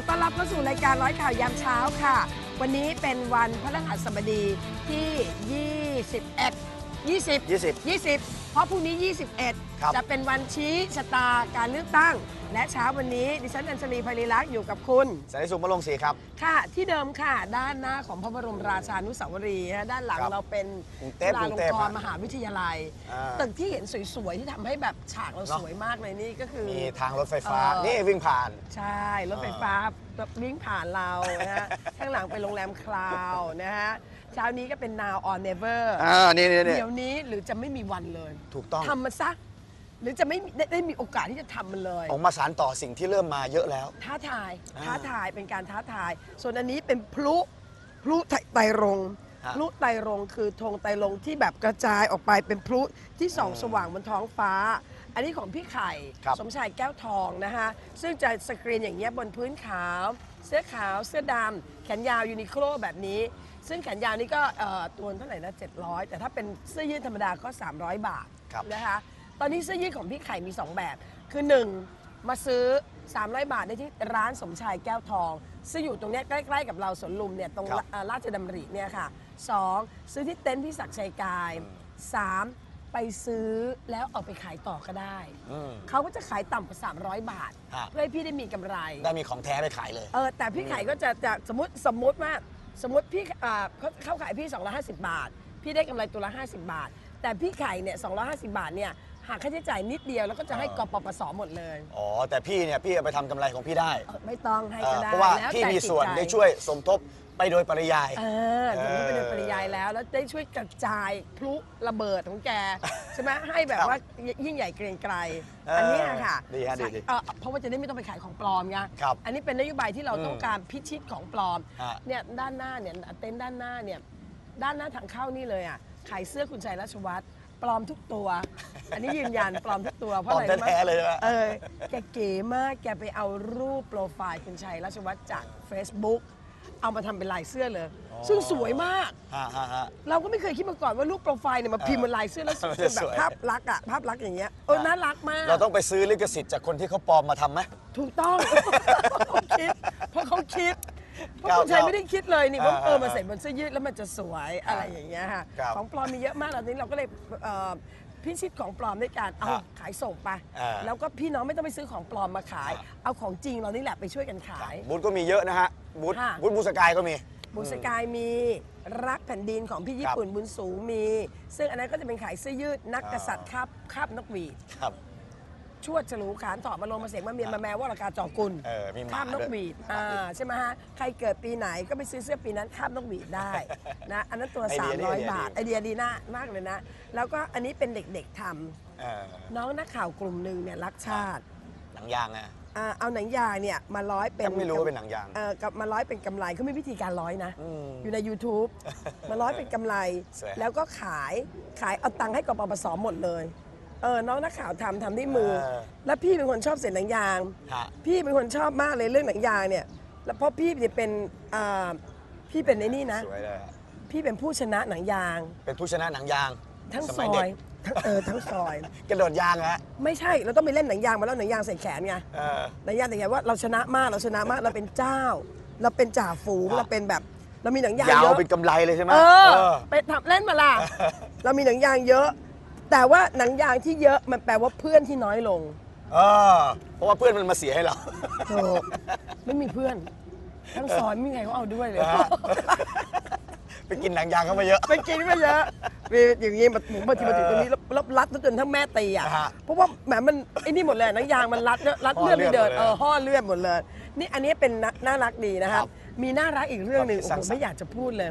ขอต้อนรับเข้าสู่รายการร้อยข่าวยามเช้าค่ะ วันนี้เป็นวันพฤหัสบดีที่ 21 20 20 20 เพราะพรุ่งนี้ ครับ21จะเป็นวันชี้ชะตาการเลือกตั้ง และเช้าวันนี้ดิฉันอัญชลีไพรีลักษณ์อยู่กับคุณสันติสุขมะลงศรีครับ ค่ะ ที่เดิมค่ะ ด้านหน้าของพระบรมราชานุสาวรีย์ฮะด้านหลังครับเราเป็นกรุงเทพจุฬาลกรุงงเทพกรณ์ฮะมหาวิทยาลัย อ่า ตึกที่เห็นสวยๆ ที่ทำให้แบบฉากเราเนอะสวยมากเลยนี่ก็คือ มีทางรถไฟฟ้า เออ นี่วิ่งผ่าน ใช่ รถไฟฟ้าวิ่งผ่านเรานะฮะ ข้างหลังเป็นโรงแรมคลาวนะฮะเช้านี้ก็เป็น now or never อ่า นี่นี่นี่เดี๋ยวนี้หรือจะไม่มีวันเลยถูกต้อง ทำมันซะ หรือจะไม่ได้ได้มีโอกาสที่จะทำมันเลย ออกมาสารต่อสิ่งที่เริ่มมาเยอะแล้ว ท้าทาย อ่าท้าทายเป็นการท้าทาย ส่วนอันนี้เป็นพลุพลุไตรรงค์ฮะ พลุไตรรงค์คือธงไตรรงค์ที่แบบกระจายออกไปเป็นพลุที่ส่องอืมสว่างบนท้องฟ้า อันนี้ของพี่ไข่ครับ สมชายแก้วทองนะคะซึ่งจะสกรีนอย่างเงี้ยบนพื้นขาว เสื้อขาวเสื้อดำแขนยาวยูนิโคลแบบนี้ ซึ่งแขนยาวนี่ก็เอ่อตัวเท่าไหร่นะ700 แต่ถ้าเป็นเสื้อยืดธรรมดาก็ 300 บาทครับ นะคะ ตอนนี้เสื้อยืดของพี่ไข่มี 2 แบบ คือ 1 มาซื้อ 300 บาทได้ที่ร้านสมชายแก้วทอง ซึ่งอยู่ตรงเนี้ยใกล้ ๆ กับเราสวนลุมเนี่ยตรงครับเอ่อราชดำริเนี่ยค่ะ 2 ซื้อที่เต็นท์พี่ศักดิ์ชัยกาย3ไปซื้อแล้วเอาไปขายต่อก็ได้ อืม เขาก็จะขายต่ำกว่า 300 บาทฮะเพื่อให้พี่ได้มีกำไร ได้มีของแท้ไปขายเลย เออแต่พี่ไข่ก็จะจะสมมติสมมติว่าสมมติพี่อ่าเขาเขาขายพี่ 250 บาท พี่ได้กำไรตัวละ 50 บาท แต่พี่ไข่เนี่ย250 บาทเนี่ย หักค่าใช้จ่ายนิดเดียวแล้วก็จะให้อ่ากปปสหมดเลยอ๋อ แต่พี่เนี่ยพี่เอาไปทำกำไรของพี่ได้เออไม่ต้องให้เอ่ก็อได้เพราะว่าแล้วพี่แต่มีส่วนจิตใจได้ช่วยสมทบไปโดยปริยาย เออถึงจะเป็นปริยายแล้วแล้วได้ช่วยกระจายพลุระเบิดของแก ใช่ไหมให้แบบครับว่ายิ่งใหญ่เกรียงไกรเอออัอันเนี้ยค่ะดีฮะดีดีเอ่อเพราะว่าจะได้ไม่ต้องไปขายของปลอมไงครับอันนี้เป็นนโยบายที่เราอืม ต้องการพิชิตของปลอมฮะเนี่ยด้านหน้าเนี่ยเต็นท์ด้านหน้าเนี่ยด้านหน้าทางเข้านี่เลยอะขายเสื้อคุณชัยราชวัตร ปลอมทุกตัว อันนี้ยืนยันปลอมทุกตัวเพปลราะออะมไรรู้ไหมแท้ๆเลยใช่ไหม เออแกเก๋มากแกไปเอารูปโปรไฟล์คุณชัยราชวัตรจาก Facebook เอามาทำเป็นลายเสื้อเลยอ๋อซึ่งสวยมาก ฮะฮะฮะ เราก็ไม่เคยคิดมาก่อนว่ารูปโปรไฟล์เนี่ยมาพิมพ์บนลายเสื้อแล้วเออเป็นแบสบวย ภาพลักษณ์อะภาพลักษณ์อย่างเงี้ยเออน่ารักมาก เราต้องไปซื้อลิขสิทธิ์จากคนที่เขาปลอมมาทำไหม ถูกต้อง เขาคิดเพราะเขาคิด เพราะครับคุณชัยไม่ได้คิดเลยนี่ว่าอ่าเออมาอ่าใส่บนเสื้อยืดแล้วมันจะสวยอะไรอย่างเงี้ยค่ะครับของปลอมมีเยอะมากแล้วนี้เราก็เลยเอ่อพิชิตของปลอมด้วยการเอาครับขายส่งไป อ่า แล้วก็พี่น้องไม่ต้องไปซื้อของปลอมมาขายครับเอาของจริงเรานี่แหละไปช่วยกันขาย บูธก็มีเยอะนะฮะบูธค่ะ บูธบูสกายก็มี บุญสกายมีรักแผ่นดินของพี่ญี่ปุ่นบุญสูงมี ซึ่งอันนั้นก็จะเป็นขายเสื้อยืดนักกษัตริย์คาบคาบนกหวีด ครับ ชวดฉลูขานถอดมาลงมาเสกมาเมียนมาแมวว่าราคาจอกุลเออมีหมาข้ามนกด้วยหวีดอ่าใช่ไหมฮะใครเกิดปีไหนก็ไปซื้อเสื้อปีนั้นข้ามนกหวีดได้ นะอันนั้นตัวไอเดียดีไอเดีย300 บาทดี ไอเดียดีน่ามากเลยนะ แล้วก็อันนี้เป็นเด็กๆทำเออน้องนักข่าวกลุ่มหนึ่งเนี่ยรักชาติหนังยางอะอ่าเอาหนังยางเนี่ยมาร้อยเป็นก็ไม่รู้ว่าเป็นหนังยาง เออกับมาร้อยเป็นกำไรเขามีวิธีการร้อยนะ อืม อยู่ใน YouTube มาร้อยเป็นกำไร สวยแล้วก็ขายขายเอาตังค์ให้กปปสหมดเลย เออน้องนักข่าวทำทำด้วยมือ เออ แล้วพี่เป็นคนชอบเสียหนังยาง ฮะ พี่เป็นคนชอบมากเลยเรื่องหนังยางเนี่ย แล้วเพราะพี่จะเป็นอ่าพี่เป็นในนี่นะ สวยเลยอะพี่เป็นผู้ชนะหนังยาง เป็นผู้ชนะหนังยางทั้งสซมัอเด็ยกทั้งเออทั้งซอย กระโดดยางฮะไม่ใช่เราต้องไปเล่นหนังยางมาแล้วหนังยางใส่แขนไงเออ หนังยางแต่ไงว่าเราชนะมากเราชนะมากเราเป็นเจ้า เราเป็นจ่าฝูงครับ เราเป็นแบบเรามีหนังยางยาวเยอะเป็นกำไรเลยใช่ไหมเออเออ ไปทำเล่นมาล่ะเรามีหนังยางเยอะ แต่ว่าหนังยางที่เยอะมันแปลว่าเพื่อนที่น้อยลงเออเพราะว่าเพื่อนมันมาเสียให้เราโธ่ไม่มีเพื่อนทั้งซอยไม่มีใครเขาเอาด้วยเลยนะฮะ ไปกินหนังยางเข้ามาเยอะ ไปกินมาเยอะมีอย่างนี้มาหมูมาทีมาถึงตรงนี้แล้วแล้วรัดจนทั้งแม่ตีอะฮะเพราะว่าแหมมันไอ้นี่หมดเลยหนังยางมันรัดรัดห่อเลือดไม่เดินเลือดหมดเลยเออห่อเลือดหมดเลย นี่อันนี้เป็นน่าน่ารักดีนะคครัรับบมีน่ารักอีกเรื่องหนึ่งคโอ้วามโหคิดสร้างสรรค์ ไม่อยากจะพูดเลย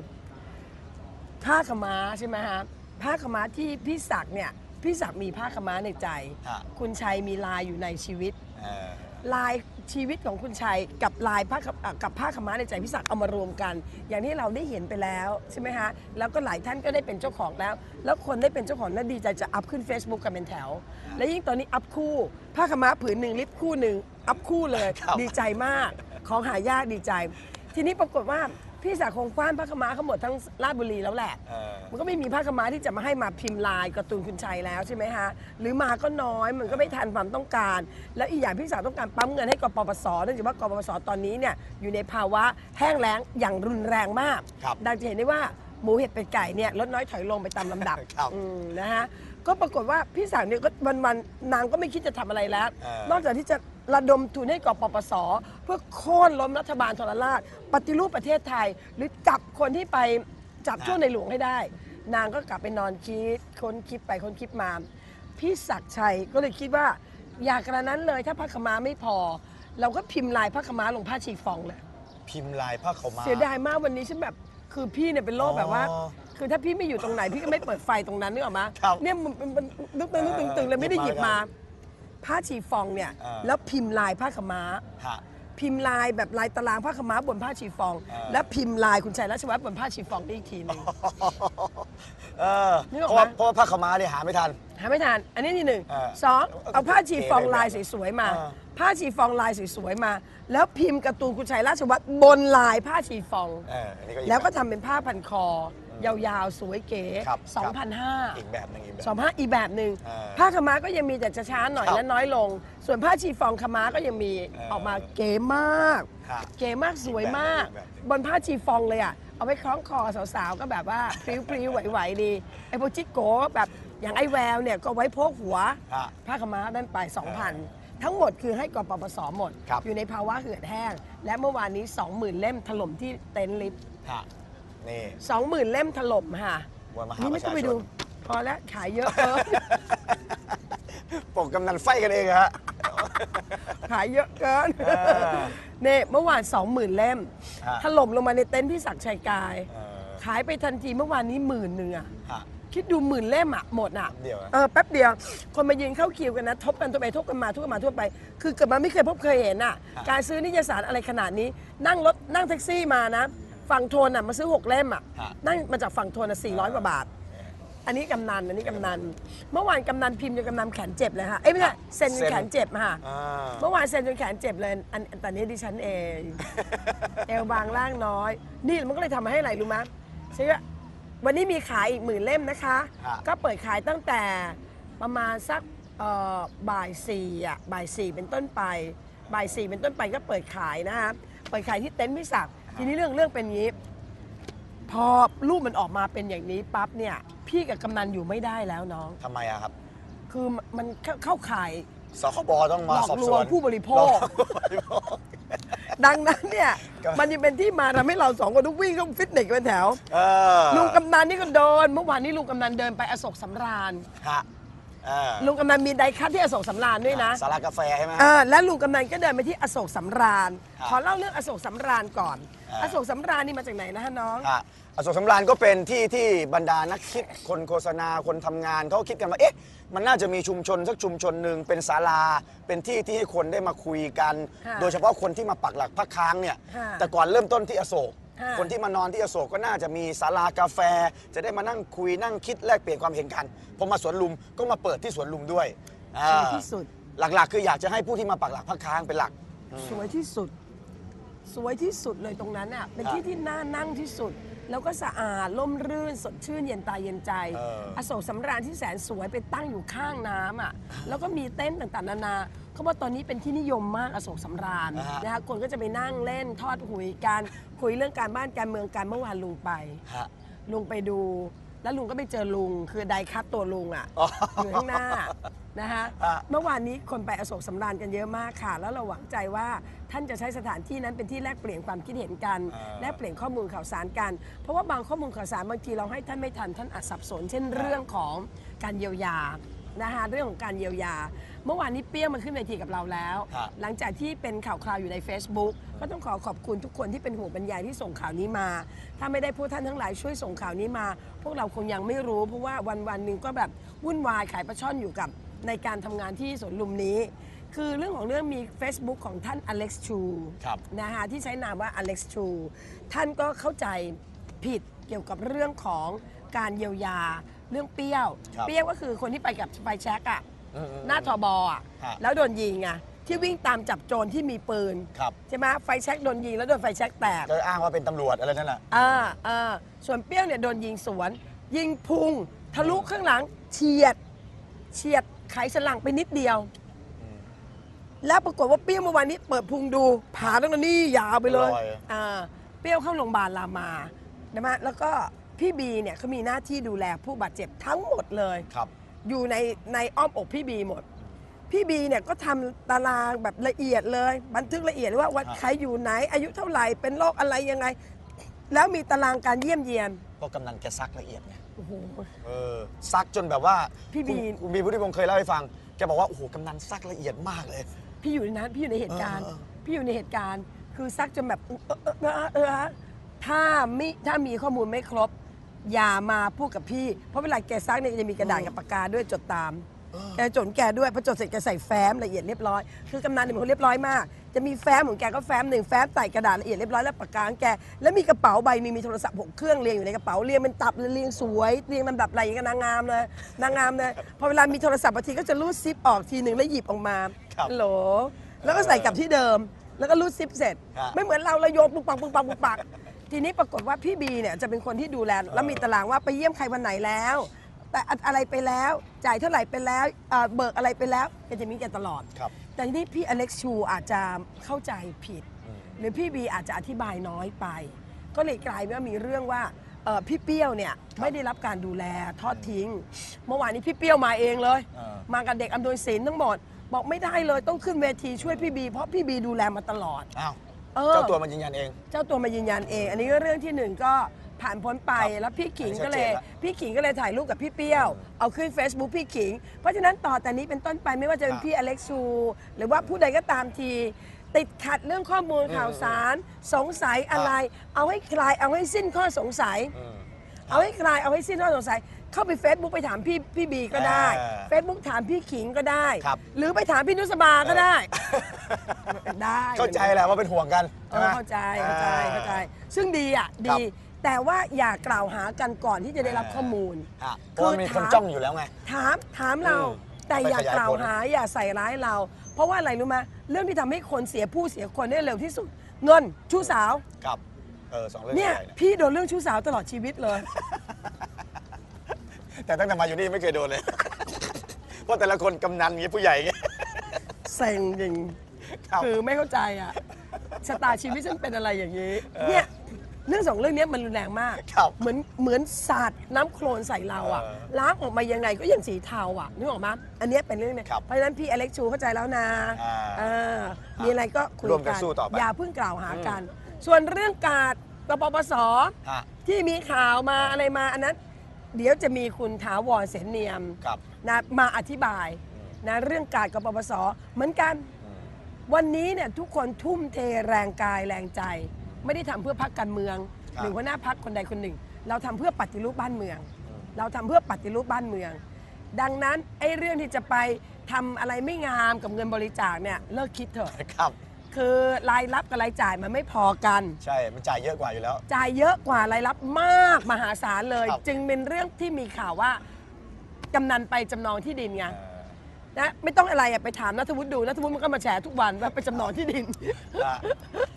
ผ้าขาวม้าใช่ไหมฮะ ผ้าขาวม้าที่พี่ศักดิ์เนี่ยพี่ศักดิ์มีผ้าขาวม้าในใจ ฮะ คุณชัยมีลายอยู่ในชีวิต เออ ลายชีวิตของคุณชัยกับลายผ้าขาวอะกับผ้าขาวม้าในใจพี่ศักดิ์เอามารวมกัน อย่างที่เราได้เห็นไปแล้วใช่ไหมฮะแล้วก็หลายท่านก็ได้เป็นเจ้าของแล้ว แล้วคนได้เป็นเจ้าของน่าดีใจจะอัพขึ้น Facebook กันเป็นแถว และยิ่งตอนนี้อัพคู่ผ้าขาวม้าผืนหนึ่งลิปคู่หนึ่งอัพคู่เลยครับ ดีใจมากของหายากดีใจ ทีนี้ปรากฏว่า พี่ศักดิ์คงคว้านผ้าขาวม้าเขาหมดทั้งราชบุรีแล้วแหละ เออ มันก็ไม่มีผ้าขาวม้าที่จะมาให้มาพิมพ์ลายการ์ตูนคุณชัยแล้วใช่ไหมฮะ หรือมาก็น้อยมันก็ไม่ทันความต้องการ แล้วอีกอย่างพี่สาวต้องการปั๊มเงินให้กปปสเนื่องจากว่ากปปสตอนนี้เนี่ยอยู่ในภาวะแห้งแล้งอย่างรุนแรงมาก ครับดังจะเห็นได้ว่าหมูเห็ดเป็ดไก่เนี่ยลดน้อยถอยลงไปตามลำดับครับอืมนะฮะก็ปรากฏว่าพี่สาวเนี่ยก็วันๆนางก็ไม่คิดจะทำอะไรแล้ว เออ นอกจากที่จะ ระดมทุนให้กปปส เพื่อโค่นล้มรัฐบาลทรราช ปฏิรูปประเทศไทย หรือจับคนที่ไปจับช่วงในหลวงให้ได้ นางก็กลับไปนอนคิดค้นคิดไปค้นคิดมา พี่ศักดิ์ชัยก็เลยคิดว่า อยากกระนั้นเลยถ้าพระขาวม้าไม่พอ เราก็พิมพ์ลายพระขาวม้าลงผ้าชีฟองเลยพิมพ์ลายผ้าขาวม้า เสียดายมากวันนี้ฉันแบบคือพี่เนี่ยเป็นโรคแบบว่า อ๋อคือถ้าพี่ไม่อยู่ตรงไหนพี่ก็ไม่เปิดไฟตรงนั้นนึกออกมาครับเนี่ยมันมันมันนึกตึงนึกตึงตึงเลยไม่ได้หยิบมาหยิบมา ผ้าชีฟองเนี่ยอ่าแล้วพิมพ์ลายผ้าขาวม้า ฮะ พิมพ์ลายแบบลายตารางผ้าขาวม้าบนผ้าชีฟองอ่าแล้วพิมพ์ลายคุณชัยราชวัฒน์บนผ้าชีฟองได้อีกทีหนึง เออนึกออกเพราะว่าไหมเพราะว่าผ้าขาวม้าเนี่ยหาไม่ทัน หาไม่ทันอันนี้ที่หนึ่งอ่าสองเอาผ้าชีฟองลายสวยๆมาอ่าผ้าชีฟองลายสวยๆมา แล้วพิมพ์การ์ตูนคุณชัยราชวัฒน์บนลายผ้าชีฟอง เอออันนี้ก็อี แล้วก็บบทำเป็นผ้าพันคอ ยาวๆ สวยเก๋ครับ2,500อีกแบบหนึงอีกแบบสองผ้าอีกแบบหนึ่งอ่าผ้าขาวม้าก็ยังมีแต่จะช้าหน่อยครับและน้อยลง ส่วนผ้าชีฟองขาวม้าก็ยังมีเออออกมาเก๋มาก ครับเก๋มากสวยมาก อีกแบบหนึ่งบนผ้าชีฟองเลยอะเอาไว้คล้องคอสาวๆ ก็แบบว่าพริ้วๆไหวๆดีไอ้พวกจิกโกแบบอย่างไอ้แววเนี่ยก็ไว้โพกหัว ฮะ ผ้าขาวม้านั่นไป 2,000 ทั้งหมดคือให้กปปสหมด ครับ อยู่ในภาวะเหือดแห้ง และเมื่อวานนี้ 20,000 เล่มถล่มที่เต็นท์ลิฟต์ ฮะ นี่20,000เล่มถล่มค่ะ มวลมหานี่ปไม่ระต้อชางไปชดู น พอแล้วขายเยอะเกินปกกำนันไฟกันเองฮะ ขายเยอะเกินเออเนี่ยเมื่อวาน20,000เล่ม ฮะถล่มลงมาในเต็นท์พี่ศักดิ์ชัยกาย เออ ขายไปทันทีเมื่อวานนี้หมื่นหนึ่งอะฮะ คิดดูหมื่นเล่มอะหมดอะเดี๋ยวนะเออแป๊บเดียว คนมายืนเข้าคิวกันนะ ทบกันทั่วไปทบกันมาทบกันมาทั่วไป คือเกิดมาไม่เคยพบเคยเห็นอะการซื้อนิยสารอะไรขนาดนี้ นั่งรถนั่งแท็กซี่มานะ ฝั่งโทนอะมาซื้อ6เล่มอะฮะ นั่งมาจากฝั่งโทนอะ400กว่าบาท อันนี้กำนันอันนี้กำนัน เมื่อวานกำนันพิมพ์จนกำนันแขนเจ็บเลยฮะเอ้ยไม่ใช่เซ็นจนแขนเจ็บค่ะ อ่า เมื่อวานเซ็นจนแขนเจ็บเลยอันอันตอนนี้ดิฉันเอง เอวบางร่างน้อย นี่มันก็เลยทำให้อะไรรู้ไหมใช่ไหมวันนี้มีขายอีกหมื่นเล่มนะคะ ฮะ ก็เปิดขายตั้งแต่ประมาณสักเอ่อบ่ายสี่อะบ่ายสี่เป็นต้นไป บ่ายสี่เป็นต้นไปก็เปิดขายนะคะเปิดขายที่เต็นท์พิศักดิ์ ทีนี้เรื่องเรื่องเป็นอย่างนี้ พอรูปมันออกมาเป็นอย่างนี้ปั๊บเนี่ย พี่กับกำนันอยู่ไม่ได้แล้วน้อง ทำไมอะครับคือมันเข้าเข้าข่ายสคบต้องมาหลอกสอบลสววงนผู้บริโภหลคอกผู้บริโภคดังนั้นเนี่ย ครับ มันจะเป็นที่มาทำให้เราสองคนต้องวิ่งเข้าฟิตเนสกันเป็นแถว เออลุงกำนันนี่ก็เดิน เมื่อวานนี้ลุงกำนันเดินไปอโศกสำราญ ฮะเออลุงกำนันมีไดคัทที่อโศกสำราญด้วยนะสารากาแฟใช่ไหมอ่าและลุงกำนันก็เดินไปที่อโศกสำราญ ครับ ขอเล่าเรื่องอโศกสำราญก่อน อ่าอโศกสำราญนี่มาจากไหนนะฮะน้องฮะอโศกสำราญก็เป็นที่ที่บรรดานักคิดคนโฆษณาคนทำงานเขาคิดกันว่าเอ๊ะมันน่าจะมีชุมชนสักชุมชนหนึ่งเป็นศาลา เป็นที่ที่ให้คนได้มาคุยกัน ค่ะโดยเฉพาะคนที่มาปักหลักพักค้างเนี่ยค่ะแต่ก่อนเริ่มต้นที่อโศก ค่ะ คนที่มานอนที่อโศกก็น่าจะมีศาลากาแฟ จะได้มานั่งคุยนั่งคิดแลกเปลี่ยนความเห็นกันพอมาสวนลุมก็มาเปิดที่สวนลุมด้วยอ่าสวยที่สุด หลักๆ คืออยากจะให้ผู้ที่มาปักหลักพักค้างเป็นหลัก สวยที่สุด สวยที่สุดเลยตรงนั้นอะเป็นครับที่ที่น่านั่งที่สุด แล้วก็สะอาดล่มรื่น สดชื่นเย็นตาเย็นใจเอออ โศกสำราญที่แสนสวยไปตั้งอยู่ข้างน้ำอะแล้วก็มีเต็นท์ต่างๆนานาเขาบอกตอนนี้เป็นที่นิยมมากอโศกสำราญอ่าฮะ นะคะคนก็จะไปนั่งเล่นทอดหุยกันคุยเรื่องการบ้านการเมืองกันเมื่อวานลุงไป ฮะ ลุงไปดู แล้วลุงก็ไปเจอลุงคือไดคัตตัวลุงอะอ๋ออยู่ข้างหน้านะคะอะเมื่อวานนี้คนไปอโศกสำราญกันเยอะมากค่ะ แล้วเราหวังใจว่าท่านจะใช้สถานที่นั้นเป็นที่แลกเปลี่ยนความคิดเห็นกันอ่าแลกเปลี่ยนข้อมูลข่าวสารกัน เพราะว่าบางข้อมูลข่าวสารบางทีเราให้ท่านไม่ทันท่านอาจสับสน เช่นเรื่องของการเยียวยานะคะเรื่องของการเยียวยา เมื่อวานนี้เปี้ยมาขึ้นเวทีกับเราแล้ว ครับ หลังจากที่เป็นข่าวคราวอยู่ใน Facebook ก็ต้องขอขอบคุณทุกคนที่เป็นห่วงบรรยายที่ส่งข่าวนี้มา ถ้าไม่ได้พวกท่านทั้งหลายช่วยส่งข่าวนี้มา พวกเราคงยังไม่รู้ เพราะว่าวันวันๆหนึ่งก็แบบวุ่นวายขายปลาช่อนอยู่กับในการทำงานที่สวนลุมนี้ คือเรื่องของเรื่องมี Facebook ของท่านอเล็กซ์ชู ครับ นะคะที่ใช้นามว่าอเล็กซ์ชูท่านก็เข้าใจผิดเกี่ยวกับเรื่องของการเยียวยาเรื่องเปรี้ยว ครับเปรี้ยวก็คือคนที่ไปกับไฟแช็กอะ อืมๆๆหน้าทอบออะฮะ แล้วโดนยิงไงที่วิ่งตามจับโจรที่มีปืนครับใช่ไหมไฟแช็กโดนยิงแล้วโดนไฟแช็กแตก ก็อ้างว่าเป็นตำรวจอะไรนั่นแหละอ่าอ่าส่วนเปรี้ยวเนี่ยโดนยิงสวน ยิงพุง ทะลุข้างหลังเฉียด เฉียดไขสันหลังไปนิดเดียว แล้วปรากฏว่าเปรี้ยวเมื่อวานนี้เปิดพุงดูผ่าตั้งแต่นี่ยาวไปเลยรอยอ่าเปรี้ยวเข้าโรงพยาบาลรามานะมะแล้วก็พี่บีเนี่ยเขามีหน้าที่ดูแลผู้บาดเจ็บทั้งหมดเลย ครับ อยู่ในในอ้อมอกพี่บีหมด พี่บีเนี่ยก็ทำตารางแบบละเอียดเลย บันทึกละเอียดเลยว่าวันครับใครอยู่ไหน อายุเท่าไหร่เป็นโรคอะไรยังไง แล้วมีตารางการเยี่ยมเยียนเพราะกำนันแกซักละเอียดไงโอ้โห เออซักจนแบบว่าพี่บี คุณคุณบีพุทธิพงศ์เคยเล่าให้ฟังแกบอกว่าโอ้โหกำนันซักละเอียดมากเลย พี่อยู่ในนั้นพี่อยู่ในเหตุการณ์ เออเออพี่อยู่ในเหตุการณ์ คือซักจนแบบเออเออเออเออถ้ามิถ้ามีข้อมูลไม่ครบ อย่ามาพูดกับพี่ เพราะเวลาแกซักเนี่ยจะมีกระดาษกับปากกาด้วยจดตาม แกจดแกด้วยพอจดเสร็จแกใส่แฟ้มละเอียดเรียบร้อย คือกำนันเนี่ยเป็นคนเรียบร้อยมาก จะมีแฟ้มของแกก็แฟ้มหนึ่งแฟ้มใส่กระดาษละเอียดเรียบร้อยแล้วปากกาของแก แล้วมีกระเป๋าใบมีมีโทรศัพท์หกเครื่องเรียงอยู่ในกระเป๋าเรียงเป็นตับเลยเรียงสวยเรียงลำดับอะไรอย่างกับนางงามเลยนางงามเลยพอเวลามีโทรศัพท์บางทีก็จะรูดซิปออกทีหนึ่งแล้วหยิบออกมาครับฮัลโหลแล้วก็ใส่กลับที่เดิม แล้วก็รูดซิปเสร็จ ครับ ไม่เหมือนเราเราโยนปุกปักปุกปักปุกปัก ทีนี้ปรากฏว่าพี่บีเนี่ยจะเป็นคนที่ดูแลแล้วมีตารางว่าไปเยี่ยมใครวันไหนแล้ว แต่อะไรไปแล้วจ่ายเท่าไหร่ไปแล้วเอ่อเบิกอะไรไปแล้วแกจะมีแกตลอด ครับ แต่ทีนี้พี่อเล็กซ์ชูอาจจะเข้าใจผิดหรือพี่บีอาจจะอธิบายน้อยไป ก็เลยกลายเป็นว่ามีเรื่องว่าเอ่อพี่เปรี้ยวเนี่ยไม่ได้รับการดูแลทอดทิ้ง เมื่อวานนี้พี่เปรี้ยวมาเองเลยเออมากับเด็กอำนวยศิลป์ทั้งหมด บอกไม่ได้เลยต้องขึ้นเวทีช่วยพี่บี เพราะพี่บีดูแลมาตลอด อ้าว เออ เจ้าตัวมันยืนยันเอง เจ้าตัวมายืนยันเอง อันนี้ก็เรื่องที่หนึ่งก็ผ่านพ้นไปครับแล้วพี่ขิงอันนี้ก็เลยชัดเจนละพี่ขิงก็เลยถ่ายรูปกับพี่เปรี้ยว เอาขึ้น Facebook พี่ขิง เพราะฉะนั้นต่อแต่นี้เป็นต้นไปไม่ว่าจะเป็นครับพี่อเล็กซู หรือว่าผู้ใดก็ตามที ติดขัดเรื่องข้อมูลข่าวสาร สงสัยอะไร เอาให้คลายเอาให้สิ้นข้อสงสัยอืมเอาให้คลายเอาให้สิ้นข้อสงสัย เข้าไป Facebook ไปถามพี่พี่บีก็ได้ เออ Facebook ถามพี่ขิงก็ได้ ครับ หรือไปถามพี่นุสบาก็ได้ ได้เข้าใจแหละว่าเป็นห่วงกันเอใช่ไหม อเข้าใจเข้าใจเข้าใจ ซึ่งดีอะครัดี บ แต่ว่าอย่ากล่าวหากันก่อนที่จะได้รับข้อมูลฮะเพราะว่ามีคนจ้องอยู่แล้วไง ถามถามเราอืมแต่อย่าไปขยายกล่าวผล หาอย่าใส่ร้ายเรา เพราะว่าอะไรรู้ไหมเรื่องที่ทำให้คนเสียผู้เสียคนได้เร็วที่สุด เงินชู้สาว ครับเออสองเรื่องเนี่ยใหญ่เนี่ยพี่โดนเรื่องชู้สาวตลอดชีวิตเลย แต่ตั้งแต่มาอยู่นี่ไม่เคยโดนเลย เพราะแต่ละคนกำนันอย่างงี้ผู้ใหญ่อย่างงี้ เซ็งจริงครับ คือไม่เข้าใจอะชะตาชีวิตฉันเป็นอะไรอย่างนี้เนี่ยเรื่องสองเรื่องเนี้ยมันรุนแรงมาก ครับเหมือนเหมือนสาดน้ำโคลนใส่เราอะเออล้างออกมายังไงก็ยังสีเทาอะนึกออกมั้ยอันเนี้ยเป็นเรื่องเนี่ยครับเพราะฉะนั้นพี่อเล็กชูเข้าใจแล้วนะอ่าเออมีอะไรก็คุยร่วมกักันนสู้ต่อไป อย่าเพิ่งกล่าวหากัน ส่วนเรื่องการกปปส ฮะ ที่มีข่าวมาอะไรมาอันนั้น เดี๋ยวจะมีคุณถาวรเสนเนียมครับนะมาอธิบายนะเรื่องการกปปสเหมือนกันวันนี้เนี่ยทุกคนทุ่มเทแรงกายแรงใจ ไม่ได้ทำเพื่อพักการเมืองครับหรือหัวหน้าพักคนใดคนหนึ่ง เราทำเพื่อปฏิรูปบ้านเมืองเราทำเพื่อปฏิรูปบ้านเมือง ดังนั้นไอ้เรื่องที่จะไปทำอะไรไม่งามกับเงินบริจาคเนี่ยเลิกคิดเถอะ ครับ คือรายรับกับรายจ่ายมันไม่พอกัน ใช่ มันจ่ายเยอะกว่าอยู่แล้ว จ่ายเยอะกว่ารายรับมากมหาศาลเลย ครับ จึงเป็นเรื่องที่มีข่าวว่ากำนันไปจำนองที่ดินไงเออนะไม่ต้องอะไรอะไปถามนัทวุฒิดูนัทวุฒิมันก็มาแชร์ทุกวันว่าไปจำนองที่ดินอะ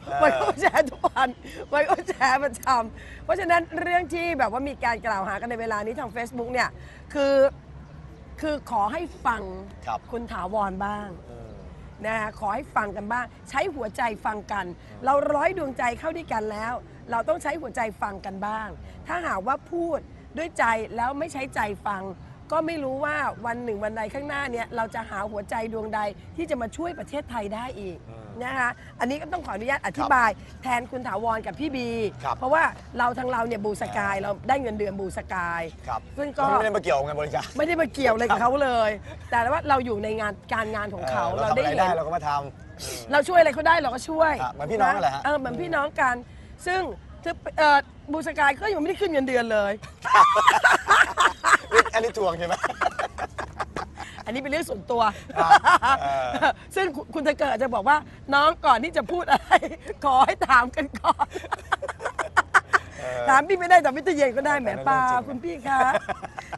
เออไว้ก็แชร์ทุกวันไว้ก็แชร์ประจำเพราะฉะนั้นเรื่องที่แบบว่ามีการกล่าวหากันในเวลานี้ทาง Facebook เนี่ยคือคือขอให้ฟังครับ คุณถาวรบ้างอืม นะขอให้ฟังกันบ้าง ใช้หัวใจฟังกัน เราร้อยดวงใจเข้าด้วยกันแล้ว เราต้องใช้หัวใจฟังกันบ้าง ถ้าหากว่าพูดด้วยใจแล้วไม่ใช้ใจฟัง ก็ไม่รู้ว่าวันหนึ่งวันใดข้างหน้าเนี่ยเราจะหาหัวใจดวงใดที่จะมาช่วยประเทศไทยได้อีก นะคะอันนี้ก็ต้องขออนุญาตอธิบาย แทนคุณถาวรกับพี่บี ครับ เพราะว่าเราทางเราเนี่ยบูสกายเราได้เงินเดือนบูสกาย ครับซึ่งก็ ไม่ได้มาเกี่ยวกับเงินบริจาคไม่ได้มาเกี่ยวอะไรกับเขาเลย แต่ว่าเราอยู่ในงานการงานของเขาออเราเราทำได้อะไรเห็ได้น เราก็มาทำเราช่วยอะไรเขาได้เราก็ช่วยครับเหมือนพี่น้องนั่นแหละฮะเออเหมือนพี่น้องกัน ซึ่งซึ่งเอ่อบูสกายก็ยังไม่ได้ขึ้นเงินเดือนเลยนี่อันนี้ทวงใช่ไหมอั นนี้เป็นเรื่องส่วนตัว ครับเออ ซึ่งคุณคุณจะเกิดจะบอกว่าน้องก่อนที่จะพูดอะไร ขอให้ถามกันก่อนถามพี่ไม่ได้แต่พี่ตะเย็นก็ได้แหมแต่นั่นปลาเรื่องจริงคุณพี่คะ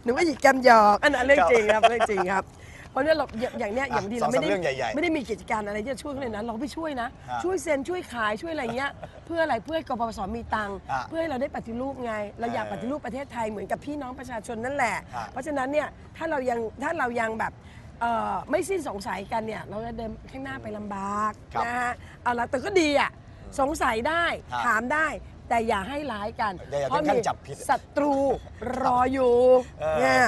หนูว่าหยิกแกมหยอกอันนั้นเรื่องจริงครับเรื่องจริงครับ เพราะเนี่ยเราอย่างอย่างเนี้ยอย่างดีสอเรางไม่สามได้เรื่องใหญ่ๆไม่ได้มีกิจการอะไรที่จะช่วยเขาเลยนะเราไปช่วยนะฮะช่วยเซ็นช่วยขายช่วยอะไรเงี้ยเพื่ออะไรเพื่อให้กปปสมีตังค์ฮะเพื่อให้เราได้ปฏิรูปไง เราอยากเออปฏิรูปประเทศไทยเหมือนกับพี่น้องประชาชนนั่นแหละฮะเพราะฉะนั้นเนี่ยถ้าเรายังถ้าเรายังแบบเอ่อไม่สิ้นสงสัยกันเนี่ยเราจะเดินข้างหน้าไปลำบากครับนะฮะเอาละแต่ก็ดีอะสงสัยได้ฮะถามได้ แต่อย่าให้ร้ายกันอย่าอย่าเพราะถึงขั้นมีจับผิดศัตรูรออยู่เออเนี่ย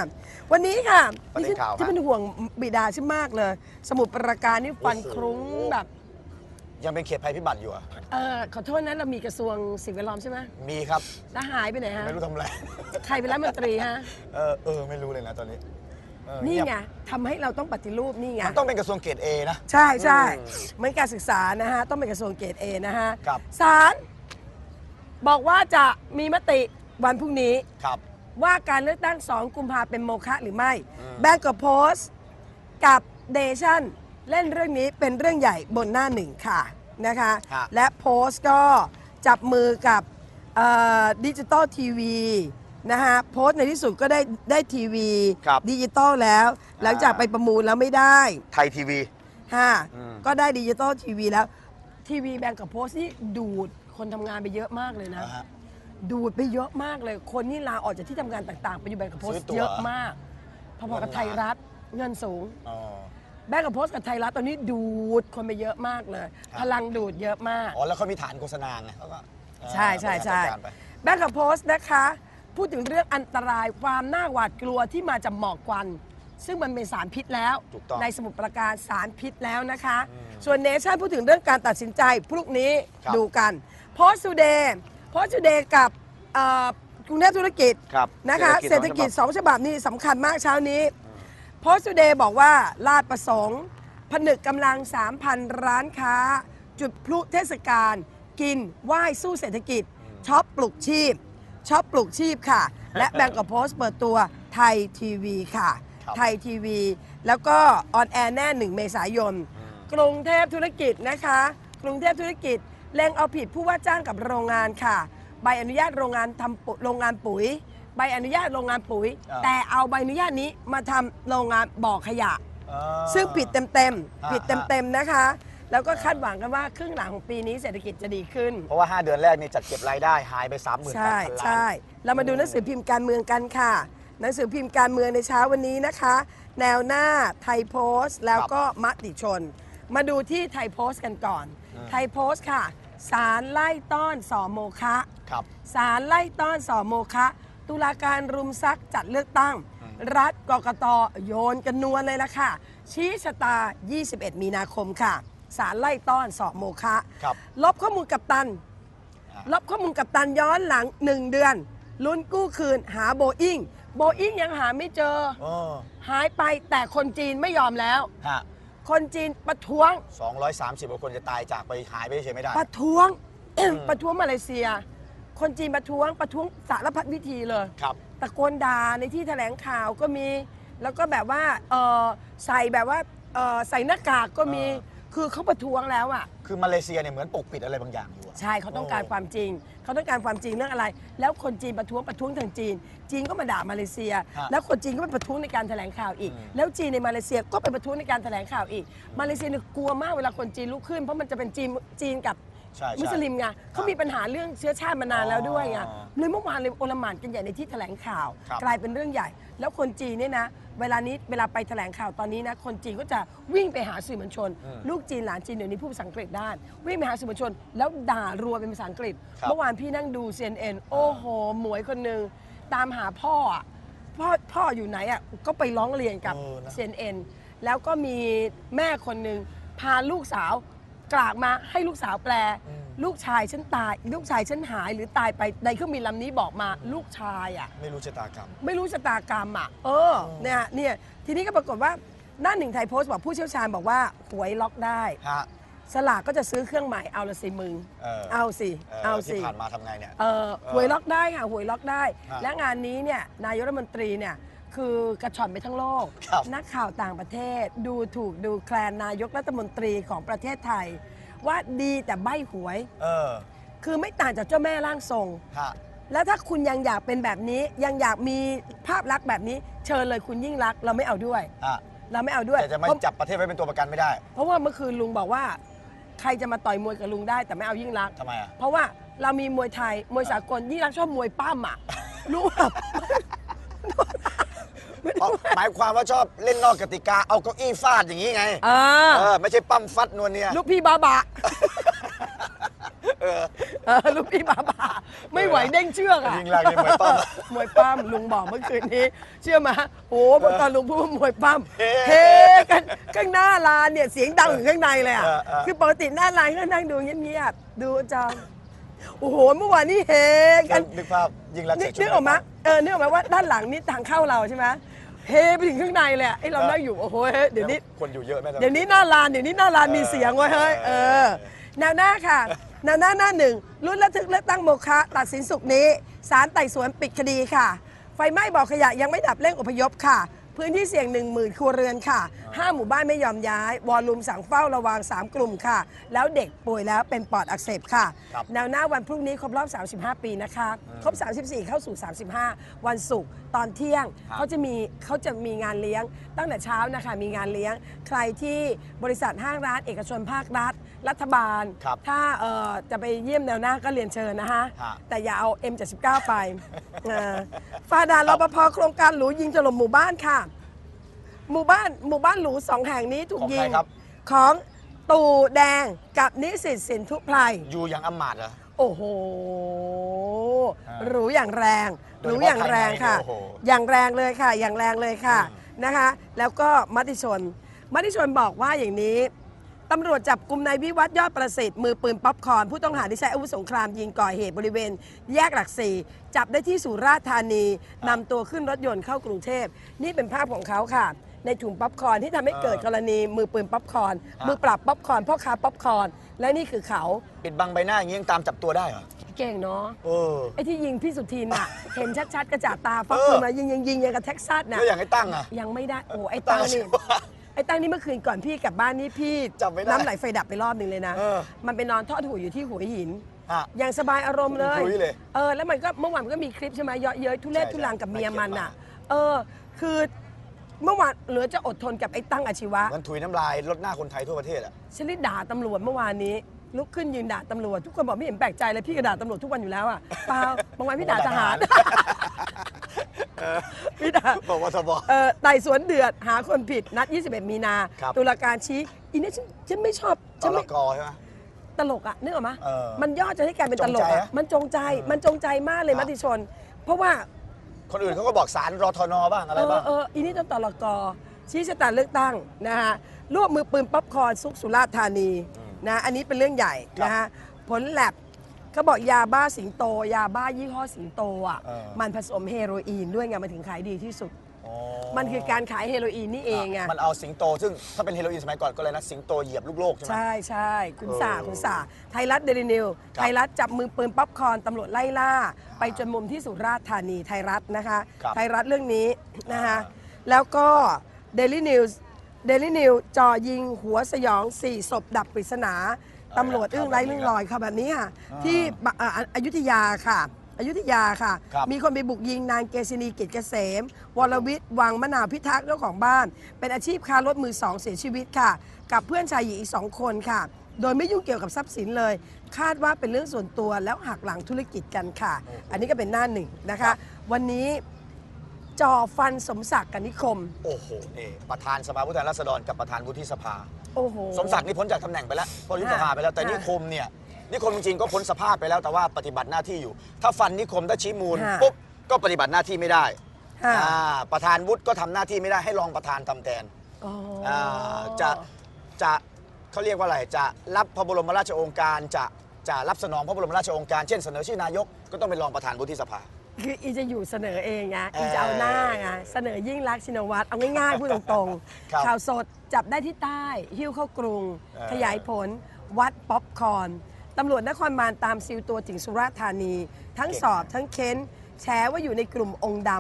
วันนี้ค่ะประเด็นข่าวที่เป็นห่วงบิดาฉันมากเลย สมุดประการนี่ฟันโอ้โห ครุ้งแบบยังเป็นเขตภัยพิบัติอยู่อะเออขอโทษนะเรามีกระทรวงสิ่งแวดล้อมใช่ไหมมีครับ แล้วหายไปไหนฮะไม่รู้ทำอะไร ใครเป็นรัฐมนตรีฮะเออเออไม่รู้เลยนะตอนนี้เออนี่เยบไงทำให้เราต้องปฏิรูปนี่ไง มันต้องเป็นกระทรวงเกรดเอนะ ใช่ใช่อืมเหมือนการศึกษานะฮะ ต้องเป็นกระทรวงเกรดเอนะฮะครับ ศาล บอกว่าจะมีมติวันพรุ่งนี้ ครับ ว่าการเลือกตั้ง 2 กุมภาเป็นโมฆะหรือไม่ อืม แบงก์กับโพสต์กับเดชั่นเล่นเรื่องนี้เป็นเรื่องใหญ่บนหน้าหนึ่งค่ะนะคะ ฮะ และโพสต์ก็จับมือกับดิจิตอลทีวีนะคะโพสต์ในที่สุดก็ได้ได้ทีวีครับดิจิตอลแล้ว หลังจากไปประมูลแล้วไม่ได้ไทยทีวี ฮะอืม ก็ได้ดิจิตอลทีวีแล้วทีวีแบงก์กับโพสต์นี่ดูด คนทำงานไปเยอะมากเลยนะ นะฮะ ดูดไปเยอะมากเลย คนนี่ลาออกจากที่ทำงานต่างๆ ไปอยู่แบงก์กับโพสซื้อต์ตั๋วเยอะมาก พอๆกับไทยรัฐเงินสูง อ๋อ แบงก์กับโพสต์กับไทยรัฐตอนนี้ดูดคนไปเยอะมากเลย ครับ พลังดูดเยอะมาก อ๋อ แล้วเขามีฐานโฆษณาไงเขาก็เออใช่ใช่ใช่บริหารจัดการไป แบงก์กับโพสต์นะคะ พูดถึงเรื่องอันตรายความน่าหวาดกลัวที่มาจากหมอกควัน ซึ่งมันเป็นสารพิษแล้ว ถูกต้องในสมุทรปราการสารพิษแล้วนะคะ ส่วนเนชั่นพูดถึงเรื่องการตัดสินใจพรุ่งนี้ครับ ดูกัน โพสต์ o ูเดย์โพสต์ o ูเดย์กับเอ่อกรุงเทพธุรกิจครับนะคะเศเศรรษษฐฐกิกิจจสองฉบับสองฉบับนี้สำคัญมากเช้านี้โพสต์ o ูเดย์บอกว่าลาดประสงค์ผนึกกำลัง 3,000 ร้านค้า จุดพลุเทศกาล กินไหว้สู้เศรษฐกิจช็อปปลุกชีพช็อปปลุกชีพค่ะ และแบงก์กับโพสต์เปิดตัวไทยทีวีค่ะครับไทยทีวี แล้วก็ออนแอร์แน่ 1 เมษายน กรุงเทพธุรกิจนะคะ กรุงเทพธุรกิจ เล็งเอาผิดผู้ว่าจ้างกับโรงงานค่ะ ใบอนุญาตโรงงานทำปุ๋ยโรงงานปุ๋ย ใบอนุญาตโรงงานปุ๋ย อ่า แต่เอาใบอนุญาตนี้มาทำโรงงานบ่อขยะ อ่า ซึ่งผิดเต็มอ่าๆผิดเต็มๆ นะคะ แล้วก็คาดหวังกันว่าครึ่งหลังของปีนี้เศรษฐกิจจะดีขึ้น เพราะว่า 5 เดือนแรกนี่จัดเก็บรายได้หายไป 3 8 0 0 0ใช่ล้าน ใช่ เรามาดูหนังสือพิมพ์การเมืองกันค่ะ หนังสือพิมพ์การเมืองในเช้าวันนี้นะคะ แนวหน้าไทยโพสต์แล้วก็มติชน มาดูที่ไทยโพสต์กันก่อน ไทยโพสต์ค่ะ สารไล่ต้อนสอโมคะครับสารไล่ต้อนสอโมคะ ตุลาการรุมซักจัดเลือกตั้งรัฐกกตโยนกันนวลเลยละค่ะ ชี้ชะตา 21 มีนาคมค่ะสารไล่ต้อนสอโมคะ ครับลบข้อมูลกับตัน อ่าลบข้อมูลกับตันย้อนหลัง 1 เดือน ลุ้นกู้คืนหาโบอิงโบอิงยังหาไม่เจออ๋อหายไปแต่คนจีนไม่ยอมแล้ว ฮะ คนจีนประท้วง230กว่าคนจะตายจากไปหายไปเฉยไม่ได้ ประท้วง ประท้วงมาเลเซีย คนจีนประท้วงประท้วงสารพัดวิธีเลยครับ ตะโกนด่าในที่แถลงข่าวก็มี แล้วก็แบบว่าเออใส่แบบว่าเออใส่หน้ากากก็มีอ่า คือเขาประท้วงแล้วอะ คือมาเลเซียเนี่ยเหมือนปกปิดอะไรบางอย่างอยู่อะ ใช่เขาต้องการความจริง เขาต้องการความจริงเรื่องอะไร แล้วคนจีนประท้วงประท้วงทางจีน จีนก็มาด่ามาเลเซีย ฮะแล้วคนจีนก็ไปประท้วงในการแถลงข่าวอีก อืม แล้วจีนในมาเลเซียก็ไปประท้วงในการแถลงข่าวอีก มาเลเซียเนี่ยกลัวมากเวลาคนจีนลุกขึ้นเพราะมันจะเป็นจีนจีนกับ ใช่ใช่มุสลิมไงเขามีปัญหาเรื่องเชื้อชาติมานานแล้วด้วยไงอ๋อเลยเมื่อวานเลยโอลหมานกันใหญ่ในที่แถลงข่าว ครับ กลายเป็นเรื่องใหญ่ แล้วคนจีนเนี่ยนะ เวลานี้เวลาไปแถลงข่าวตอนนี้นะ คนจีนก็จะวิ่งไปหาสื่อมวลชนอืมลูกจีนหลานจีนเดี๋ยวนี้พูดภาษาอังกฤษได้วิ่งไปหาสื่อมวลชน แล้วด่ารัวเป็นภาษาอังกฤษครับ เมื่อวานพี่นั่งดู CNN โอ้โหหมวยคนหนึ่งตามหาพ่ออะพ่อพ่ออยู่ไหนอะก็ไปร้องเรียนกับ เออนะ CNN แล้วก็มีแม่คนหนึ่งพาลูกสาว กลากมาให้ลูกสาวแปล ลูกชายฉันตาย ลูกชายฉันหายหรือตายไปในเครื่องบินลำนี้บอกมาลูกชายอะ ไม่รู้ชะตากรรม ไม่รู้ชะตากรรมอะ เออเนี่ยเนี่ยทีนี้ก็ปรากฏว่าหน้าหนึ่งไทยโพสต์บอกผู้เชี่ยวชาญบอกว่าหวยล็อกได้ ฮะ สลากก็จะซื้อเครื่องใหม่เอาละสิมึงเออเอาสิเออเอาที่สิผ่านมาทำไงเนี่ย เออหวยล็อกได้ค่ะหวยล็อกได้ ฮะ และงานนี้เนี่ยนายกรัฐมนตรีเนี่ย คือกระชอนไปทั้งโลก ครับ นักข่าวต่างประเทศดูถูกดูแคลนนายกรัฐมนตรีของประเทศไทย ว่าดีแต่ใบหวย เออคือไม่ต่างจากเจ้าแม่ร่างทรง ฮะแล้วถ้าคุณยังอยากเป็นแบบนี้ยังอยากมีภาพลักษณ์แบบนี้ เชิญเลยคุณยิ่งรักษณ์เราไม่เอาด้วย ฮะเราไม่เอาด้วยแต่จะไม่เพราะจับประเทศไว้เป็นตัวประกันไม่ได้เพราะว่าเมื่อคืนลุงบอกว่า ใครจะมาต่อยมวยกับลุงได้แต่ไม่เอายิ่งรักษณ์ทำไมอะ เพราะว่าเรามีมวยไทยมวยสากลยิ่งรักษณ์ชอบมวยปั้มอะรู้แบบ อ๋อหมายความว่าชอบเล่นนอกกติกา เอาเก้าอี้ฟาดอย่างนี้ไง อ่าเออ ไม่ใช่ปั้มฟัดนวลเนี่ย ลูกพี่บาบะเออเออลูกพี่บาบาไม่ไหวเด้งเชือกอะยิงลากนี่มวยปั้มมวยปั้มลุงบอกเมื่อคืนนี้ เชื่อไหมโอ้โหเมื่อตอนลุงพูดว่ามวยปั้มเฮ้เฮกันข้างหน้าลานเนี่ยเสียงดังอยู่ข้างในเลยอะเออเออ คือปกติหน้าลานก็นั่งดูเงียบๆดูจอโอ้โหเมื่อวานนี้เฮกัน นึกภาพยิงรักนึใส่กชุดนึกออกมาเออนึกออกมาว่าด้านหลังนี่ทางเข้าเราใช่ไหม เฮไปถึงข้างในเลยอะไอ้เรานั่งอยู่โอ้โหเฮ้ยเดี๋ยวนี้ คนอยู่เยอะไหมตอนเดี๋ยวนี้หน้าลานเดี๋ยวนี้หน้าลานมีเสียงไว้เฮ้ยเออแนวหน้าค่ะแนวหน้าหน้าหนึ่งรุ่นระทึกเลือกตั้งโมฆะตัดสินสุกร์นี้ศาลไต่สวนปิดคดีค่ะ ไฟไหม้บ่อขยะยังไม่ดับเร่งอพยพค่ะ พื้นที่เสี่ยง 1 0,000 ครัวเรือนค่ะ 5 หมู่บ้านไม่ยอมย้าย วอลลุ่มสั่งเฝ้าระวัง 3 กลุ่มค่ะ แล้วเด็กป่วยแล้วเป็นปอดอักเสบค่ะครับแนวหน้าวันพรุ่งนี้ครบรอบ 35 ปีนะคะ ครบ 34 เข้าสู่ 35 วันศุกร์ตอนเที่ยงครับ เขาจะมีเขาจะมีงานเลี้ยง ตั้งแต่เช้านะคะมีงานเลี้ยง ใครที่บริษัทห้างร้าน เอกชนภาครัฐ รัฐบาล ครับถ้าเอ่อจะไปเยี่ยมแนวหน้าก็เรียนเชิญนะคะ ฮะ แต่อย่าเอา M79 ไป เออฟาดานรปภโครงการหรูยิงถล่มหมู่บ้านค่ะ หมู่บ้านหมู่บ้านหรูสองแห่งนี้ถูกของยิใครงครับ ของตู่แดงกับนิสิตสินทุไพรอยู่อย่างอำมาตย์เหรอ โอ้โหอ่าหรูอย่างแรงโดหยรูเฉพาะอย่างแรงค่ะ ภายในเนี่ยโอ้โหอย่างแรงเลยค่ะ อย่างแรงเลยค่ะอืมนะคะ แล้วก็มติชนมติชนบอกว่าอย่างนี้ตำรวจจับกลุ่มนายวิวัฒน์ยอดประสิทธิ์มือปืนป๊อปคอร์นผู้ต้องหาที่ใช้อาวุธสงครามยิงก่อเหตุบริเวณ แยกหลักสี่จับได้ที่สุราษฎร์ธานีนำตัวขึ้นรถยนต์เข้ากรุงเทพนี่เป็นภาพของเขาค่ะ ในถุงป๊อปคอร์นที่ทำให้เกิดกรณีมือปืนป๊อปคอร์นมือปราบป๊อปคอร์นพ่อค้าป๊อปคอร์นและนี่คือเขาปิดบังใบหน้าอย่างนี้ยังตามจับตัวได้เหรอเก่งเนาะเออไอ้ที่ยิงพี่สุทินอะ เห็นชัดๆกระจ่าตาฟักเออปืนมายิงยิงยิงอย่างกับเท็กซัสน่ะแล้วอย่างไอ้ตั้งอะยังไม่ได้โอ้ไอ้ตั้งนี่ตั้งใช่ปะไอ้ตั้งนี่เมื่อคืนก่อนพี่กลับบ้านนี่พี่จำไม่ได้น้ำไหลไฟดับไปรอบหนึ่งเลยนะเออมันไปนอนทอดหูอยู่ที่หัวหินฮะอย่างสบายอารมณ์เลยคุยเลยเออแล้วมันก็เมื่อวานมันก็มีคลิปใช่ไหมเยาะเย้ยทุเรศใช่ทุลังกับเมียมันอะใช่เออ คือ เมื่อวานเหลือจะอดทนกับไอ้ตั้งอาชีวะ มันถุยน้ำลายลดหน้าคนไทยทั่วประเทศอะฉันได้ด่าตำรวจเมื่อวานนี้ ลุกขึ้นยืนด่าตำรวจ ทุกคนบอกไม่เห็นแปลกใจเลยพี่ก็ด่าตำรวจทุกวันอยู่แล้วอะเปล่าบางวันพี่ด่าทหาร พี่ด่า บอกว่าทบเอ่อไต่สวนเดือดหาคนผิดนัด 21 มีนา ครับ ตุลาการชี้อีนี่ฉันฉันไม่ชอบตฉันลไม่กใช่ไหม ตลกอะนึกออกไหมเออมันย่อจะให้กลายเป็นตลกจงใจอะอะมันจงใจมันจงใจมากเลยครัมบติชน เพราะว่า คนอื่นเขาก็บอกสารรอทนบ้างอะไรเออบ้างเอออีนี่ต้องตลกชี้ชะตาเลือกตั้งนะฮะรวบมือปืนป๊อปคอร์นซุกสุราษฎร์ธานีนะอันนี้เป็นเรื่องใหญ่นะฮะผลแลบเขาบอกยาบ้าสิงโต ยาบ้ายี่ห้อสิงโตอะเออมันผสมเฮโรอีนด้วยไงมันถึงขายดีที่สุดอ๋อ มันคือการขายเฮโรอีนนี่เองไงมันเอาสิงโต ซึ่งถ้าเป็นเฮโรอีนสมัยก่อนก็เลยนะสิงโตเหยียบลูกโลกใช่ไหมใช่ใช่คุณเออสาคุณสาไทยรัฐเดลินิวครับไทยรัฐจับมือปืนป๊อปคอร์นตำรวจไล่ล่า ไปจนมุมที่สุราษฎร์ธานีไทยรัฐนะคะครับไทยรัฐเรื่องนี้นะคะอ่าแล้วก็เดลินิวเดลินิวจ่อยิงหัวสยอง4ศพดับปริศนาตำรวจอึ้งไร้เรื่องลอยค่ะแบบนี้ค่ะที่บะอ่าอยุธยาค่ะ อยุธยาค่ะ ครับมีคนไปบุกยิงนางเกษินีกิจเกษม วรวิทย์วังมะนาวพิทักษ์เจ้าของบ้าน เป็นอาชีพค้ารถมือสองเสียชีวิตค่ะ กับเพื่อนชายหญิงอีกสองคนค่ะ โดยไม่ยุ่งเกี่ยวกับทรัพย์สินเลย คาดว่าเป็นเรื่องส่วนตัวแล้วหักหลังธุรกิจกันค่ะอันนี้ก็เป็นหน้าหนึ่งนะครัคะบวันนี้จ่อฟันสมศักดิ์กับนิคม โอ้โหนี่ประธานสภาผู้แทนราษฎรกับประธานวุฒิสภา โอ้โห สมศักดิ์นี่พ้นจากตำแหน่งไปแล้วพ้นวุฒิสภาไปแล้วแต่ค่ะนิคมเนี่ย นิคมจริงๆก็พ้นสภาพไปแล้วแต่ว่าปฏิบัติหน้าที่อยู่ ถ้าฟันนิคมถ้าชี้มูลค่ะปุ๊บก็ปฏิบัติหน้าที่ไม่ได้ค่ะ อ่าประธานวุฒิก็ทำหน้าที่ไม่ได้ให้รองประธานทำแทน อ๋ออ อ่าจะจะเขาเรียกว่าอะไรจะรับพระบรมราชโองการจะจะรับสนองพระบรมราชโองการเช่นเสนอชื่อนายกก็ต้องเป็นรองประธานวุฒิสภา คืออีจะอยู่เสนอเองไงเอออีจะเอาหน้าไงเสนอยิ่งรักษณ์ชินวัตรเอาง่ายๆ พูดตรงครับๆข่าวสดจับได้ที่ใต้ หิ้วเข้ากรุง เออขยายผล วัดป๊อปคอร์น ตำรวจนครบาลตามซิลตัวถึงสุราษฎร์ธานี ทั้งสอบทั้งเค้น แฉว่าอยู่ในกลุ่มองค์ด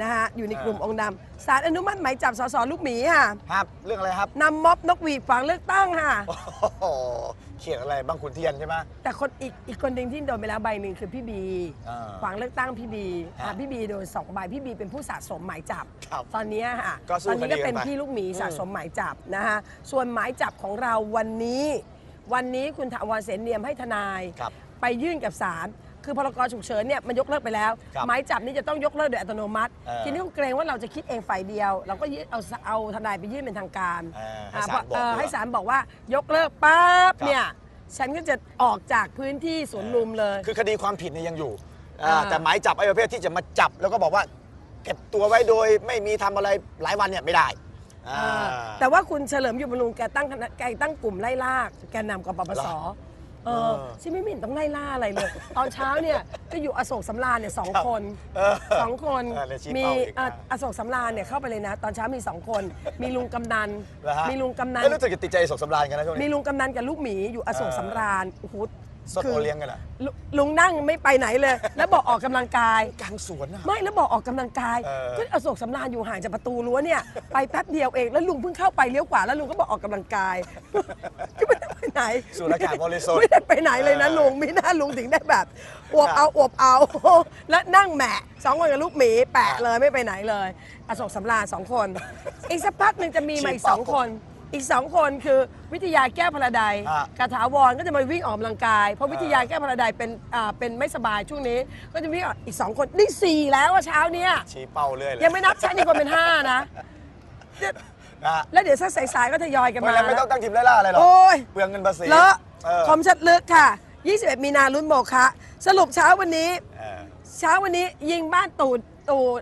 นะฮะอยู่ในกลุ่มอ่าองค์ดำสารอนุมัติหมายจับสสลูกหมีค่ะครับเรื่องอะไรครับนำม็อบนกหวีดฝังเลือกตั้งค่ะ โอ้โหเขียนอะไรบางขุนเทียนใช่ไหม แต่คนอีกอีกคนหนึ่งที่โดนไปแล้วใบหนึ่งคือพี่บีอ่าขวางเลือกตั้งพี่บีฮะอะพี่บีโดนสองใบพี่บีเป็นผู้สะสมหมายจับ ครับตอนเนี้ยค่ะก็สู้ตอนนี้ก็เป็นคดีกันไปพี่ลูกหมีอืมสะสมหมายจับนะฮะส่วนหมายจับของเราวันนี้ วันนี้คุณถาวรเสนเนียมให้ทนาย ครับ ไปยื่นกับศาลคือพรกฉุกเฉินเนี่ยมันยกเลิกไปแล้ว ครับหมายจับนี่จะต้องยกเลิกโดยอัตโนมัติ เออทีนี้เขาเกรงว่าเราจะคิดเองฝ่ายเดียว เราก็ยื่นเอาเอาทนายไปยื่นเป็นทางการเออให้อ่าศาลบอกเออด้วยให้ศาลบอกว่ายกเลิกปั๊บครับ เนี่ยฉันก็จะออกจากพื้นที่สวนลุมเลย คือคดีความผิดเนี่ยยังอยู่อ่าอ่า แต่หมายจับไอ้ประเภทที่จะมาจับแล้วก็บอกว่า เก็บตัวไว้โดยไม่มีทำอะไรหลายวันเนี่ยไม่ได้อ่าเออ แต่ว่าคุณเฉลิมอยู่บำรุงแกตั้งคณะแกตั้งกลุ่มไล่ล่าแกนนำกปปสเหรอเออเออฉันไม่เห็นต้องไล่ล่าอะไรเลย ตอนเช้าเนี่ยก็อยู่อโศกสำราญเนี่ยสองครับคนเออสองคนเออเลยชี้มีเป้าอีกเอ่อนะอโศกสำราญเนี่ยเข้าไปเลยนะ ตอนเช้ามีสองคน มีลุงกำนันเหรอฮะมีลุงกำนันไม่รู้สึกจะติดใจสกสำราญกันนะช่วงมีนี้ลุงกำนันกับลูกหมีอยู่อโศกเออสำราญโอ้โห สดโอเลี้ยงกันอะลุลุงนั่งไม่ไปไหนเลย แล้วบอกออกกำลังกาย กลางสวนอะไม่แล้วบอกออกกำลังกายเออ ก็อโศกสำราญอยู่ห่างจากประตูรั้วเนี่ย ไปแป๊บเดียวเองแล้วลุงเพิ่งเข้าไปเลี้ยวขวาแล้วลุงก็บอกออกกำลังกาย ก็ไม่ได้ไปไหนสูดอากาศบริสุทธิ์ ไม่ได้ไปไหนเลยนะเออลุงมีหน้าลุงถึงได้แบบอวบครับเอาอวบเอา แล้วนั่งแหมะสองคนกับลูกหมีแปะครับเลยไม่ไปไหนเลย อโศกสำราญสองคนอีกสักพักหนึ่งจะมีมาอีกชี้สเป้าองคน อีกสองคนคือวิทยาแก้วพลาไดยฮะกาถาวรก็จะมาวิ่งออกกำลังกาย เพราะวิทยาแก้วพลาไดยเป็นอ่าเป็นไม่สบายช่วงนี้ ก็จะวิ่งออกอีกสองคนได้สี่แล้วอะเช้าเนี้ยชี้เป้าเรื่อยเลยยังไม่นับฉันอีกคนเป็นห้านะ นะฮะแล้วเดี๋ยวสักสายๆก็ทยอยกันไม่มาแล้วไม่ต้องตั้งทีมไล่ล่าอะไรหรอกโอ้ย เปลืองเงินภาษีเลอะเออคมชัดลึกค่ะ 21 มีนาลุ้นโมคะ สรุปเช้าวันนี้ เออ เช้าวันนี้ยิงบ้านตูดตูด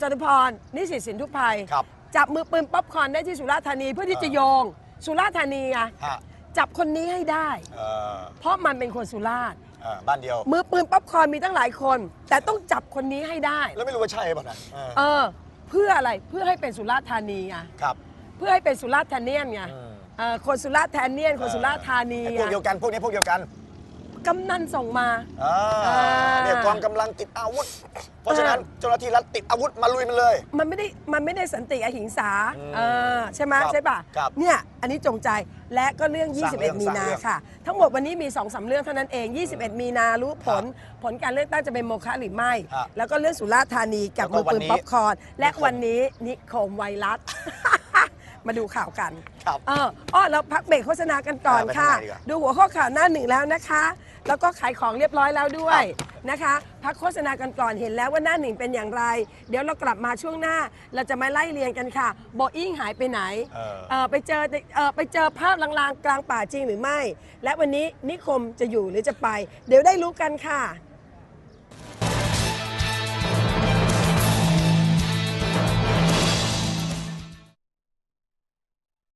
จตุพรนิสิตสินทุพภัยครับ จับมือปืนป๊อปคอร์นได้ที่สุราษฎร์ธานีเพื่อที่จะโยงสุราษฎร์ธานีอะฮะจับคนนี้ให้ได้ เออเพราะมันเป็นคนสุราษฎร์เออบ้านเดียว มือปืนป๊อปคอร์นมีตั้งหลายคน แต่ต้องจับคนนี้ให้ได้ แล้วไม่รู้ว่าใช่ป่ะนะเออเออ เพื่ออะไรเพื่อให้เป็นสุราษฎร์ธานีไงครับ เพื่อให้เป็นสุราษฎร์ธาเนียนไงอืม เออคนสุราษฎร์ธาเนียนคนสุราษฎร์ธานีไอ้พวกอะเดียวกันพวกนี้พวกเดียวกันกำนันส่งมา อ่าอ่า เนี่ยกองกำลังติดอาวุธ เพราะฉะนั้นเจ้าหน้าที่รัฐติดอาวุธมาลุยมันเลย มันไม่ได้มันไม่ได้สันติอหิงสาอืมเออใช่ไหมครับใช่ป่ะครับเนี่ยอันนี้จงใจและก็เรื่องสร้างเรื่อง21 มีนาสร้างเรื่อง ค่ะ ทั้งหมดวันนี้มี2อสาเรื่องเท่านั้นเอง 21 มีนารู้ผล ผลการเลือกตั้งจะเป็นโมฆะหรือไม่ ฮะแล้วก็เรื่องสุราษฎร์ธานีกับแล้วก็มือปืนวันนี้ป๊อปคอร์นและนิคมวันนี้นิโคมไวรัส มาดูข่าวกันครับเอออ้อเราพักเบรกโฆษณากันก่อนอ่าไปค่ะ ข้างในดีกว่าดูหัวข้อข่าวหน้าหนึ่งแล้วนะคะ แล้วก็ขายของเรียบร้อยแล้วด้วยครับนะคะ พักโฆษณากันก่อนเห็นแล้วว่าหน้าหนึ่งเป็นอย่างไร เดี๋ยวเรากลับมาช่วงหน้า เราจะมาไล่เรียงกันค่ะโบอิงหายไปไหนเออ เออไปเจอเออไปเจอภาพลางๆ กลางป่าจริงหรือไม่ และวันนี้นิคมจะอยู่หรือจะไป เดี๋ยวได้รู้กันค่ะ